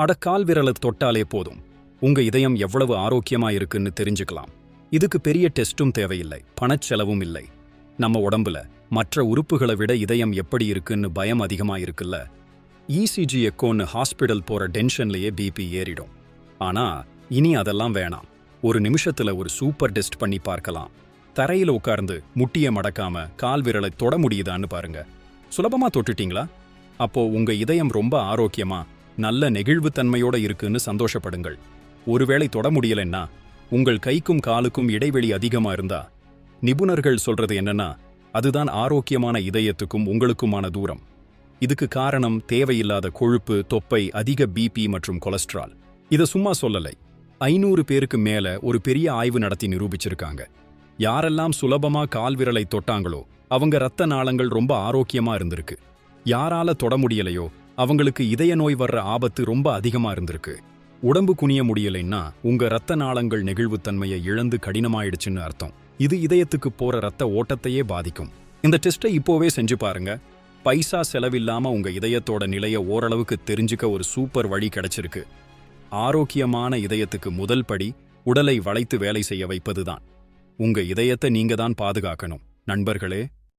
அட கால் விரலை தொட்டாலே போதும். உங்க இதயம் எவ்வளவு ஆரோக்கியமா இருக்குன்னு தெரிஞ்சுக்கலாம். இதுக்கு பெரிய டெஸ்டும் தேவையில்லை. பணச்செலவும் இல்லை. நம்ம உடம்புல மற்ற உறுப்புகளை விட இதயம் எப்படி இருக்குன்னு பயம் அதிகமா இருக்குல்ல இசிஜி எக்கோன்னு ஹாஸ்பிடல் போற டென்ஷன்லயே பிபி ஏறிடும். ஆனா இனி அதெல்லாம் வேணாம். ஒரு நிமிஷத்துல ஒரு சூப்பர் டெஸ்ட் பண்ணி பார்க்கலாம். தரையில உட்கார்ந்து முட்டிய மடக்காம கால் விரலை தொட முடியுதான்னு பாருங்க. சுலபமா தொட்டுட்டீங்களா? அப்போ உங்க இதயம் ரொம்ப ஆரோக்கியமா நல்ல நெகிழ்வுத்தன்மையோட இருக்குன்னு சந்தோஷப்படுங்கள். ஒருவேளை தொட முடியலைன்னா உங்கள் கைக்கும் காலுக்கும் இடைவெளி அதிகமா இருந்தா நிபுணர்கள் சொல்றது என்னன்னா அதுதான் ஆரோக்கியமான இதயத்துக்கும் உங்களுக்குமான தூரம். இதுக்கு காரணம் தேவையில்லாத கொழுப்பு தொப்பை அதிக பிபி மற்றும் கொலஸ்ட்ரால். இதை சும்மா சொல்லலை. ஐநூறு பேருக்கு மேல ஒரு பெரிய ஆய்வு நடத்தி நிரூபிச்சிருக்காங்க. யாரெல்லாம் சுலபமா கால் விரலை தொட்டாங்களோ அவங்க ரத்த நாளங்கள் ரொம்ப ஆரோக்கியமா இருந்திருக்கு. யாரால தொட முடியலையோ அவங்களுக்கு இதய நோய் வர்ற ஆபத்து ரொம்ப அதிகமா இருந்திருக்கு. உடம்பு குனிய முடியலைன்னா உங்க ரத்த நாளங்கள் நெகிழ்வுத்தன்மையை இழந்து கடினமாயிடுச்சுன்னு அர்த்தம். இது இதயத்துக்கு போற ரத்த ஓட்டத்தையே பாதிக்கும். இந்த டெஸ்ட்டை இப்போவே செஞ்சு பாருங்க. பைசா செலவில்லாம உங்க இதயத்தோட நிலைய ஓரளவுக்கு தெரிஞ்சுக்க ஒரு சூப்பர் வழி கிடைச்சிருக்கு. ஆரோக்கியமான இதயத்துக்கு முதல் படி உடலை வளைத்து வேலை செய்ய வைப்பதுதான். உங்க இதயத்தை நீங்க தான் பாதுகாக்கணும். நண்பர்களே